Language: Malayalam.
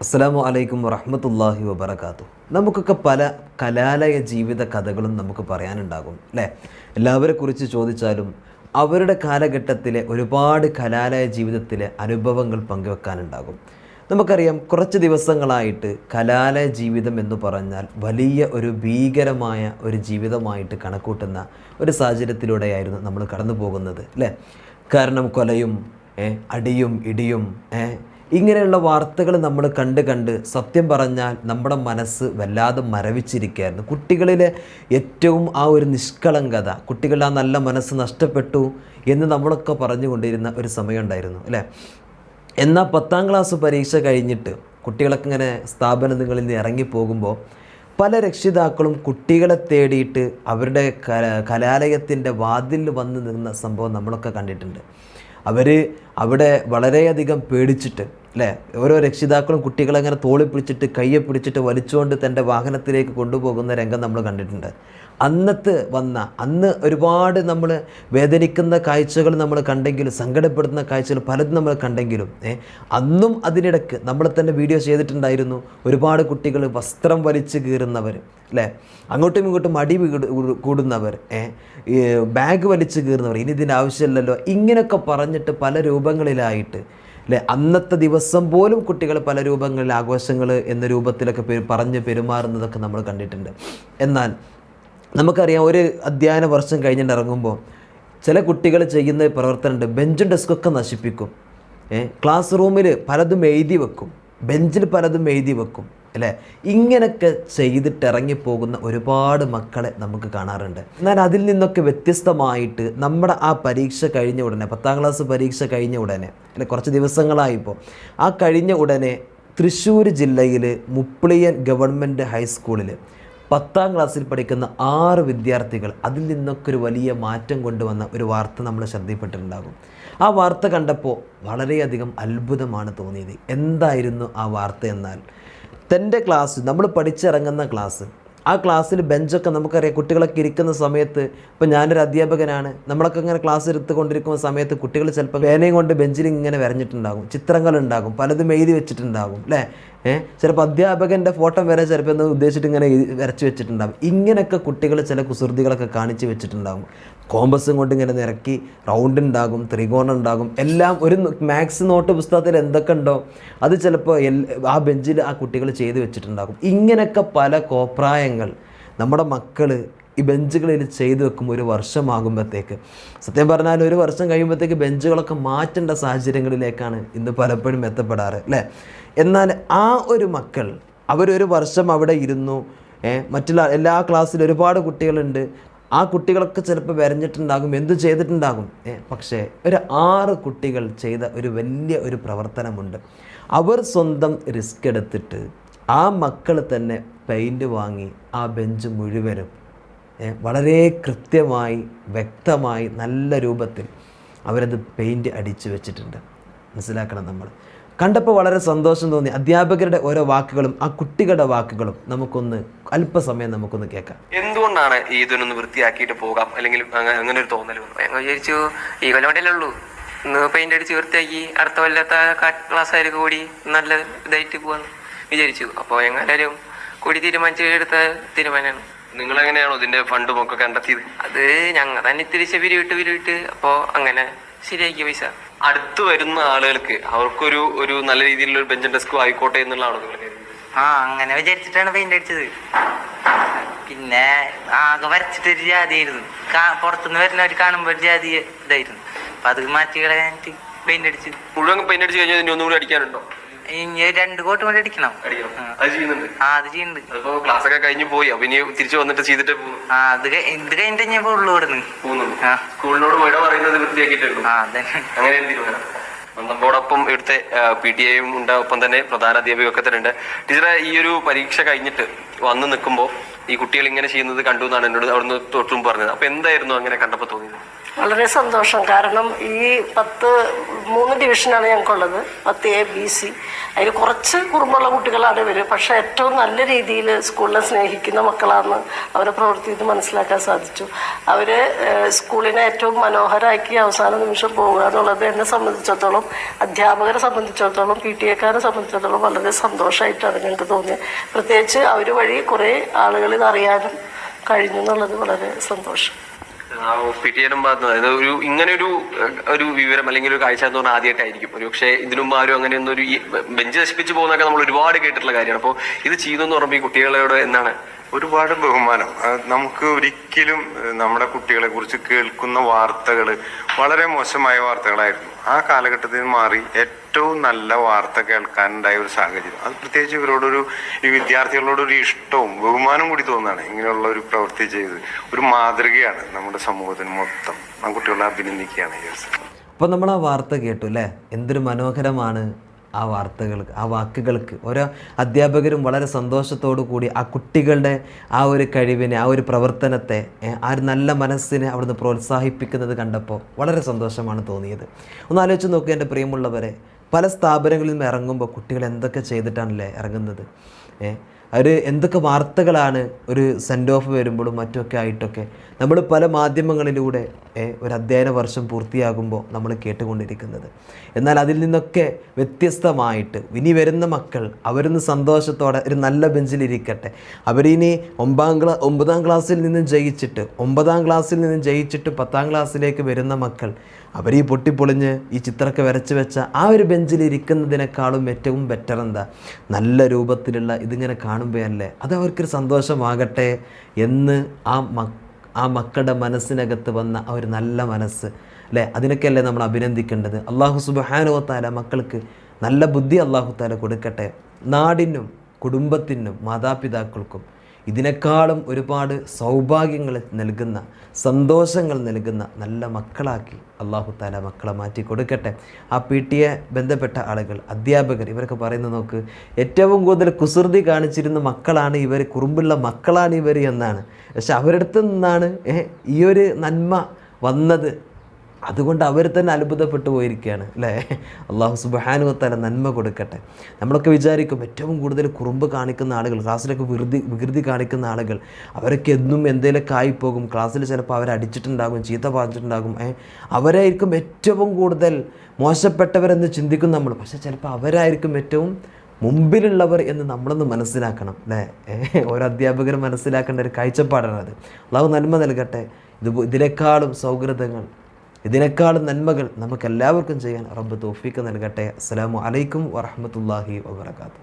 അസ്സലാമു അലൈക്കും വറഹമത്തല്ലാഹി വബർക്കാത്തു നമുക്കൊക്കെ പല കലാലയ ജീവിത കഥകളും നമുക്ക് പറയാനുണ്ടാകും അല്ലേ? എല്ലാവരെ കുറിച്ച് ചോദിച്ചാലും അവരുടെ കാലഘട്ടത്തിലെ ഒരുപാട് കലാലയ ജീവിതത്തിലെ അനുഭവങ്ങൾ പങ്കുവെക്കാനുണ്ടാകും. നമുക്കറിയാം കുറച്ച് ദിവസങ്ങളായിട്ട് കലാലയ ജീവിതം എന്ന് പറഞ്ഞാൽ വലിയ ഒരു ഭീകരമായ ഒരു ജീവിതമായിട്ട് കണക്കൂട്ടുന്ന ഒരു സാഹചര്യത്തിലൂടെയായിരുന്നു നമ്മൾ കടന്നു പോകുന്നത് അല്ലേ? കാരണം കൊലയും അടിയും ഇടിയും ഇങ്ങനെയുള്ള വാർത്തകൾ നമ്മൾ കണ്ട് കണ്ട് സത്യം പറഞ്ഞാൽ നമ്മുടെ മനസ്സ് വല്ലാതെ മരവിച്ചിരിക്കുകയായിരുന്നു. കുട്ടികളിലെ ഏറ്റവും ആ ഒരു നിഷ്കളങ്കത കുട്ടികളുടെ ആ നല്ല മനസ്സ് നഷ്ടപ്പെട്ടു എന്ന് നമ്മളൊക്കെ പറഞ്ഞുകൊണ്ടിരുന്ന ഒരു സമയമുണ്ടായിരുന്നു അല്ലേ? എന്നാൽ പത്താം ക്ലാസ് പരീക്ഷ കഴിഞ്ഞിട്ട് കുട്ടികളൊക്കെ ഇങ്ങനെ സ്ഥാപനങ്ങളിൽ നിന്ന് ഇറങ്ങിപ്പോകുമ്പോൾ പല രക്ഷിതാക്കളും കുട്ടികളെ തേടിയിട്ട് അവരുടെ കല- കലാലയത്തിന്റെ വാതിലിൽ വന്ന് നിന്ന സംഭവം നമ്മളൊക്കെ കണ്ടിട്ടുണ്ട്. അവർ അവിടെ വളരെയധികം പേടിച്ചിട്ട് അല്ലേ? ഓരോ രക്ഷിതാക്കളും കുട്ടികളെ അങ്ങനെ തോളി കയ്യെ പിടിച്ചിട്ട് വലിച്ചുകൊണ്ട് തന്റെ വാഹനത്തിലേക്ക് കൊണ്ടുപോകുന്ന രംഗം നമ്മൾ കണ്ടിട്ടുണ്ട്. അന്നത്ത് വന്ന അന്ന് ഒരുപാട് നമ്മൾ വേദനിക്കുന്ന കാഴ്ചകൾ നമ്മൾ കണ്ടെങ്കിലും സങ്കടപ്പെടുത്തുന്ന കാഴ്ചകൾ പലതും നമ്മൾ കണ്ടെങ്കിലും അന്നും അതിനിടയ്ക്ക് നമ്മൾ തന്നെ വീഡിയോ ചെയ്തിട്ടുണ്ടായിരുന്നു. ഒരുപാട് കുട്ടികൾ വസ്ത്രം വലിച്ചു കീറുന്നവർ അല്ലേ? അങ്ങോട്ടും ഇങ്ങോട്ടും അടി കൂടുന്നവർ ബാഗ് വലിച്ചു കീറുന്നവർ ഇനി ഇതിന്റെ ആവശ്യമില്ലല്ലോ ഇങ്ങനെയൊക്കെ പറഞ്ഞിട്ട് പല രൂപങ്ങളിലായിട്ട് അല്ലേ? അന്നത്തെ ദിവസം പോലും കുട്ടികൾ പല രൂപങ്ങളിൽ ആഘോഷങ്ങൾ എന്ന രൂപത്തിലൊക്കെ പറഞ്ഞ് പെരുമാറുന്നതൊക്കെ നമ്മൾ കണ്ടിട്ടുണ്ട്. എന്നാൽ നമുക്കറിയാം ഒരു അധ്യയന വർഷം കഴിഞ്ഞിട്ട് ഇറങ്ങുമ്പോൾ ചില കുട്ടികൾ ചെയ്യുന്ന പ്രവർത്തനമുണ്ട് ബെഞ്ചും ഡെസ്കൊക്കെ നശിപ്പിക്കും. ക്ലാസ് റൂമിൽ പലതും എഴുതി വെക്കും. ബെഞ്ചിൽ പലതും എഴുതി വെക്കും. അല്ലേ? ഇങ്ങനെയൊക്കെ ചെയ്തിട്ട് ഇറങ്ങിപ്പോകുന്ന ഒരുപാട് മക്കളെ നമുക്ക് കാണാറുണ്ട്. എന്നാൽ അതിൽ നിന്നൊക്കെ വ്യത്യസ്തമായിട്ട് നമ്മുടെ ആ പരീക്ഷ കഴിഞ്ഞ ഉടനെ പത്താം ക്ലാസ് പരീക്ഷ കഴിഞ്ഞ ഉടനെ അല്ലെ കുറച്ച് ദിവസങ്ങളായിപ്പോൾ ആ കഴിഞ്ഞ ഉടനെ തൃശ്ശൂർ ജില്ലയിൽ മുപ്പിളിയൻ ഗവൺമെന്റ് ഹൈസ്കൂളിൽ പത്താം ക്ലാസ്സിൽ പഠിക്കുന്ന ആറ് വിദ്യാർത്ഥികൾ അതിൽ നിന്നൊക്കെ ഒരു വലിയ മാറ്റം കൊണ്ടുവന്ന ഒരു വാർത്ത നമ്മൾ ശ്രദ്ധയിൽപ്പെട്ടിട്ടുണ്ടാകും. ആ വാർത്ത കണ്ടപ്പോൾ വളരെയധികം അത്ഭുതമാണ് തോന്നിയത്. എന്തായിരുന്നു ആ വാർത്ത എന്നാൽ തന്റെ ക്ലാസ് നമ്മൾ പഠിച്ചിറങ്ങുന്ന ക്ലാസ് ആ ക്ലാസ്സിൽ ബെഞ്ചൊക്കെ നമുക്കറിയാം കുട്ടികളൊക്കെ ഇരിക്കുന്ന സമയത്ത് ഇപ്പോൾ ഞാനൊരു അധ്യാപകനാണ് നമ്മളൊക്കെ ഇങ്ങനെ ക്ലാസ് എടുത്തുകൊണ്ടിരിക്കുന്ന സമയത്ത് കുട്ടികൾ ചിലപ്പോൾ പേനയും കൊണ്ട് ബെഞ്ചിൽ ഇങ്ങനെ വരഞ്ഞിട്ടുണ്ടാകും ചിത്രങ്ങളുണ്ടാകും പലതും എഴുതി വെച്ചിട്ടുണ്ടാകും അല്ലേ? ഏഹ് ചിലപ്പോൾ അധ്യാപകന്റെ ഫോട്ടോ വരെ ചിലപ്പോൾ എന്ന് ഉദ്ദേശിച്ചിട്ട് ഇങ്ങനെ വരച്ചു വെച്ചിട്ടുണ്ടാകും ഇങ്ങനെയൊക്കെ കുട്ടികൾ ചില കുസൃതികളൊക്കെ കാണിച്ച് വെച്ചിട്ടുണ്ടാകും കോമ്പസും കൊണ്ട് ഇങ്ങനെ നിരക്കി റൗണ്ട് ഉണ്ടാകും ത്രികോണം ഉണ്ടാകും. എല്ലാം ഒരു മാത്സ് നോട്ട് പുസ്തകത്തിൽ എന്തൊക്കെ ഉണ്ടോ അത് ചിലപ്പോൾ ആ ബെഞ്ചിൽ ആ കുട്ടികൾ ചെയ്ത് വെച്ചിട്ടുണ്ടാകും. ഇങ്ങനെയൊക്കെ പല കോപ്രായങ്ങൾ. നമ്മുടെ മക്കൾ ഈ ബെഞ്ചുകളിൽ ചെയ്തു വെക്കും ഒരു വർഷമാകുമ്പോഴത്തേക്ക് സത്യം പറഞ്ഞാൽ ഒരു വർഷം കഴിയുമ്പോഴത്തേക്ക് ബെഞ്ചുകളൊക്കെ മാറ്റേണ്ട സാഹചര്യങ്ങളിലേക്കാണ് ഇന്ന് പലപ്പോഴും എത്തപ്പെടാറ് അല്ലേ? എന്നാൽ ആ ഒരു മക്കൾ അവരൊരു വർഷം അവിടെ ഇരുന്നു മറ്റുള്ള എല്ലാ ക്ലാസ്സിലും ഒരുപാട് കുട്ടികളുണ്ട്. ആ കുട്ടികളൊക്കെ ചിലപ്പോൾ വരഞ്ഞിട്ടുണ്ടാകും എന്തു ചെയ്തിട്ടുണ്ടാകും പക്ഷേ ഒരു ആറ് കുട്ടികൾ ചെയ്ത ഒരു വലിയ ഒരു പ്രവർത്തനമുണ്ട്. അവർ സ്വന്തം റിസ്ക് എടുത്തിട്ട് ആ മക്കൾ തന്നെ പെയിന്റ് വാങ്ങി ആ ബെഞ്ച് മുഴുവനും വളരെ കൃത്യമായി വ്യക്തമായി നല്ല രൂപത്തിൽ അവരത് പെയിന്റ് അടിച്ച് വെച്ചിട്ടുണ്ട്. മനസ്സിലാക്കണം നമ്മൾ. കണ്ടപ്പോൾ വളരെ സന്തോഷം തോന്നി. അധ്യാപകരുടെ ഓരോ വാക്കുകളും ആ കുട്ടികളുടെ വാക്കുകളും നമുക്കൊന്ന് അല്പസമയം നമുക്കൊന്ന് കേൾക്കാം. എന്തുകൊണ്ടാണ് ഈ ഇതിനൊന്ന് വൃത്തിയാക്കിയിട്ട് പോകാം? അല്ലെങ്കിൽ അങ്ങനെ ഒരു തോന്നൽ ഞങ്ങൾ വിചാരിച്ചു ഈ കൊല്ലം കൊണ്ടല്ലേ ഉള്ളൂ. ഇന്ന് പെയിന്റ് അടിച്ച് വൃത്തിയാക്കി അടുത്ത കൊല്ലത്തെ ക്ലാസ് ആയിരിക്കും കൂടി നല്ല ഇതായിട്ട് പോവാന്ന് വിചാരിച്ചു. അപ്പോൾ എങ്ങനെ കൂടി തീരുമാനിച്ച് എടുത്ത തീരുമാനമാണ്. നിങ്ങൾ എങ്ങനെയാണോ ഇതിന്റെ ഫണ്ടും ഒക്കെ കണ്ടെത്തിയത്? അത് ഞങ്ങൾ തന്നെ തിരിച്ച് പിരിവിട്ട് പിരിവിട്ട് അപ്പോ അങ്ങനെ ശരിയാക്കിയ പൈസ. അടുത്ത് വരുന്ന ആളുകൾക്ക് അവർക്കൊരു ഒരു നല്ല രീതിയിലുള്ള ഒരു ബെഞ്ച് ഡെസ്ക് ആയിക്കോട്ടെ എന്നുള്ളതാണോ നിങ്ങൾ കരുതുന്നത്? ആ അങ്ങനെ വിചാരിച്ചിട്ടാണ് പെയിന്റ് അടിച്ചത്. പിന്നെ ആകെ വരച്ചിട്ടൊരു ജാതിയായിരുന്നു. കാ- പുറത്തുനിന്ന് വരുന്നവർ കാണുമ്പോൾ ഒരു ജാതി ഇതായിരുന്നു. അപ്പൊ അത് മാറ്റി കളയാനായിട്ട് പെയിന്റ് അടിച്ചു മുഴുവൻ പെയിന്റ് അടിച്ചു കഴിഞ്ഞാൽ ഒന്നുകൂടി അടിക്കാനുണ്ടോ? ഇനി രണ്ട് കോട്ട് കൂടി അടിക്കണം. അടിക്കണം. അത് ചെയ്യുന്നുണ്ട്. ആ അത് ചെയ്യുന്നുണ്ട്. അതിപ്പോ ക്ലാസ് ഒക്കെ കഴിഞ്ഞ് പോയി. അപ്പൊ ഇനി തിരിച്ചു വന്നിട്ട് ചെയ്തിട്ട് ആ അത് കഴി- ഇത് കഴിഞ്ഞിട്ട് ഞാൻ ഉള്ളു ഇവിടുന്ന്. പോകുന്നുണ്ട്. ആ. സ്കൂളിനോട് വിട പറയുന്നത് വൃത്തിയാക്കിയിട്ടുണ്ടോ ആ അതന്നെ. അങ്ങനെ തീരുമാനം നമ്മോടൊപ്പം ഇവിടുത്തെ പി ടി എയും ഉണ്ട്. ഒപ്പം തന്നെ പ്രധാന അധ്യാപികയൊക്കെ തന്നെ ഉണ്ട്. ടീച്ചറെ ഈ ഒരു പരീക്ഷ കഴിഞ്ഞിട്ട് വന്ന് നിൽക്കുമ്പോൾ ഈ കുട്ടികൾ ഇങ്ങനെ ചെയ്യുന്നത് കണ്ടു എന്നാണ് എന്നോട് അവിടുന്ന് തൊട്ടും പറഞ്ഞത്. അപ്പൊ എന്തായിരുന്നു അങ്ങനെ കണ്ടപ്പോൾ തോന്നിയത്? വളരെ സന്തോഷം. കാരണം ഈ പത്ത് മൂന്ന് ഡിവിഷനാണ് ഞങ്ങൾക്കുള്ളത്. പത്ത് എ ബി സി അതിൽ കുറച്ച് കുറുമ്പുള്ള കുട്ടികളാണ് ഇവർ പക്ഷേ ഏറ്റവും നല്ല രീതിയിൽ സ്കൂളിനെ സ്നേഹിക്കുന്ന മക്കളാണ് അവരെ പ്രവൃത്തി ഇത് മനസ്സിലാക്കാൻ സാധിച്ചു. അവർ സ്കൂളിനെ ഏറ്റവും മനോഹരമാക്കി അവസാന നിമിഷം പോവുക എന്നുള്ളത് എന്നെ സംബന്ധിച്ചിടത്തോളം അധ്യാപകരെ സംബന്ധിച്ചിടത്തോളം പി ടി എക്കാരെ സംബന്ധിച്ചിടത്തോളം വളരെ സന്തോഷമായിട്ടാണ് ഞങ്ങൾക്ക് തോന്നിയത്. പ്രത്യേകിച്ച് അവർ വഴി കുറേ ആളുകൾ ഇത് അറിയാനും കഴിഞ്ഞു എന്നുള്ളത് വളരെ സന്തോഷം. പി ടി എനും ഒരു ഇങ്ങനെ ഒരു ഒരു വിവരം അല്ലെങ്കിൽ ഒരു കാഴ്ച എന്ന് പറഞ്ഞാൽ ആദ്യമായിട്ടായിരിക്കും. ഒരു പക്ഷേ ഇതിനും ആരും അങ്ങനെയൊന്നും ഒരു ബെഞ്ച് നശിപ്പിച്ചു പോകുന്നൊക്കെ നമ്മൾ ഒരുപാട് കേട്ടിട്ടുള്ള കാര്യമാണ്. അപ്പോൾ ഇത് ചെയ്തു എന്ന് പറയുമ്പോൾ ഈ കുട്ടികളോട് എന്താണ്? ഒരുപാട് ബഹുമാനം. നമുക്ക് ഒരിക്കലും നമ്മുടെ കുട്ടികളെ കുറിച്ച് കേൾക്കുന്ന വാർത്തകൾ വളരെ മോശമായ വാർത്തകളായിരുന്നു. ആ കാലഘട്ടത്തിൽ മാറി ഏറ്റവും നല്ല വാർത്ത കേൾക്കാനുണ്ടായ ഒരു സാഹചര്യം. അത് പ്രത്യേകിച്ച് ഇവരോടൊരു ഈ വിദ്യാർത്ഥികളോടൊരു ഇഷ്ടവും ബഹുമാനം കൂടി തോന്നുകയാണ്. ഇങ്ങനെയുള്ള ഒരു പ്രവൃത്തി ചെയ്ത് ഒരു മാതൃകയാണ് നമ്മുടെ സമൂഹത്തിന് മൊത്തം. ആ കുട്ടികളെ അഭിനന്ദിക്കുകയാണ് അപ്പോൾ നമ്മൾ ആ വാർത്ത കേട്ടു അല്ലേ? എന്തൊരു മനോഹരമാണ് ആ വാർത്തകൾക്ക് ആ വാക്കുകൾക്ക്. ഓരോ അധ്യാപകരും വളരെ സന്തോഷത്തോടു കൂടി ആ കുട്ടികളുടെ ആ ഒരു കഴിവിനെ ആ ഒരു പ്രവർത്തനത്തെ ആ ഒരു നല്ല മനസ്സിനെ അവിടുന്ന് പ്രോത്സാഹിപ്പിക്കുന്നത് കണ്ടപ്പോൾ വളരെ സന്തോഷമാണ് തോന്നിയത്. ഒന്ന് ആലോചിച്ച് നോക്കുക എന്റെ പ്രിയമുള്ളവരെ പല സ്ഥാപനങ്ങളിൽ നിന്ന് ഇറങ്ങുമ്പോൾ കുട്ടികൾ എന്തൊക്കെ ചെയ്തിട്ടാണല്ലേ ഇറങ്ങുന്നത്? ഏ? അവർ എന്തൊക്കെ വാർത്തകളാണ് ഒരു സെൻഡ് ഓഫ് വരുമ്പോഴും മറ്റൊക്കെ ആയിട്ടൊക്കെ നമ്മൾ പല മാധ്യമങ്ങളിലൂടെ ഒരു അധ്യയന വർഷം പൂർത്തിയാകുമ്പോൾ നമ്മൾ കേട്ടുകൊണ്ടിരിക്കുന്നത്. എന്നാൽ അതിൽ നിന്നൊക്കെ വ്യത്യസ്തമായിട്ട് ഇനി വരുന്ന മക്കൾ അവരൊന്ന് സന്തോഷത്തോടെ ഒരു നല്ല ബെഞ്ചിലിരിക്കട്ടെ അവരിനി ഒമ്പതാം ക്ലാ ഒമ്പതാം ക്ലാസ്സിൽ നിന്നും ജയിച്ചിട്ട് ഒമ്പതാം ക്ലാസ്സിൽ നിന്നും ജയിച്ചിട്ട് പത്താം ക്ലാസ്സിലേക്ക് വരുന്ന മക്കൾ അവർ ഈ പൊട്ടിപ്പൊളിഞ്ഞ് ഈ ചിത്രമൊക്കെ വരച്ച് വെച്ച ആ ഒരു ബെഞ്ചിൽ ഇരിക്കുന്നതിനേക്കാളും ഏറ്റവും ബെറ്റർ എന്താ? നല്ല രൂപത്തിലുള്ള ഇതിങ്ങനെ കാണുമ്പോഴല്ലേ അത് അവർക്കൊരു സന്തോഷമാകട്ടെ എന്ന് ആ മ ആ മക്കളുടെ മനസ്സിനകത്ത് വന്ന ആ ഒരു നല്ല മനസ്സ് അല്ലേ? അതിനൊക്കെയല്ലേ നമ്മൾ അഭിനന്ദിക്കേണ്ടത്? അള്ളാഹു സുബഹാനുവത്താല മക്കൾക്ക് നല്ല ബുദ്ധി അള്ളാഹു താല കൊടുക്കട്ടെ. നാടിനും കുടുംബത്തിനും മാതാപിതാക്കൾക്കും ഇതിനേക്കാളും ഒരുപാട് സൗഭാഗ്യങ്ങൾ നൽകുന്ന സന്തോഷങ്ങൾ നൽകുന്ന നല്ല മക്കളാക്കി അള്ളാഹു താല മക്കളെ മാറ്റി കൊടുക്കട്ടെ. ആ പി ടി എ ബന്ധപ്പെട്ട ആളുകൾ അധ്യാപകർ ഇവരൊക്കെ പറയുന്നത് നോക്ക് ഏറ്റവും കൂടുതൽ കുസൃതി കാണിച്ചിരുന്ന മക്കളാണ് ഇവർ കുറുമ്പുള്ള മക്കളാണ് ഇവർ എന്നാണ്. പക്ഷെ അവരുടെ അടുത്ത് നിന്നാണ് ഈ ഒരു നന്മ വന്നത്. അതുകൊണ്ട് അവർ തന്നെ അത്ഭുതപ്പെട്ടു പോയിരിക്കുകയാണ് അല്ലേ? അള്ളാഹു സുബാനുവത്തല നന്മ കൊടുക്കട്ടെ. നമ്മളൊക്കെ വിചാരിക്കും ഏറ്റവും കൂടുതൽ കുറുമ്പ് കാണിക്കുന്ന ആളുകൾ ക്ലാസ്സിലൊക്കെ വികൃതി വികൃതി കാണിക്കുന്ന ആളുകൾ അവരൊക്കെ എന്നും എന്തെങ്കിലുമൊക്കെ ആയിപ്പോകും ക്ലാസ്സിൽ ചിലപ്പോൾ അവരെ അടിച്ചിട്ടുണ്ടാകും ചീത്ത പറഞ്ഞിട്ടുണ്ടാകും ഏ? അവരായിരിക്കും ഏറ്റവും കൂടുതൽ മോശപ്പെട്ടവരെന്ന് ചിന്തിക്കും നമ്മൾ. പക്ഷേ ചിലപ്പോൾ അവരായിരിക്കും ഏറ്റവും മുമ്പിലുള്ളവർ എന്ന് നമ്മളൊന്ന് മനസ്സിലാക്കണം അല്ലേ? ഓരോ അധ്യാപകരും മനസ്സിലാക്കേണ്ട ഒരു കാഴ്ചപ്പാടാണ് അത് അള്ളാഹു നന്മ നൽകട്ടെ. ഇത് ഇതിനേക്കാളും സൗഹൃദങ്ങൾ ഇതിനേക്കാളും നന്മകൾ നമുക്കെല്ലാവർക്കും ചെയ്യാൻ റബ്ബ് തോഫീക്ക് നൽകട്ടെ. അസ്സാം വലൈക്കും വറഹമത്തല്ലാഹി വബർക്കാത്തു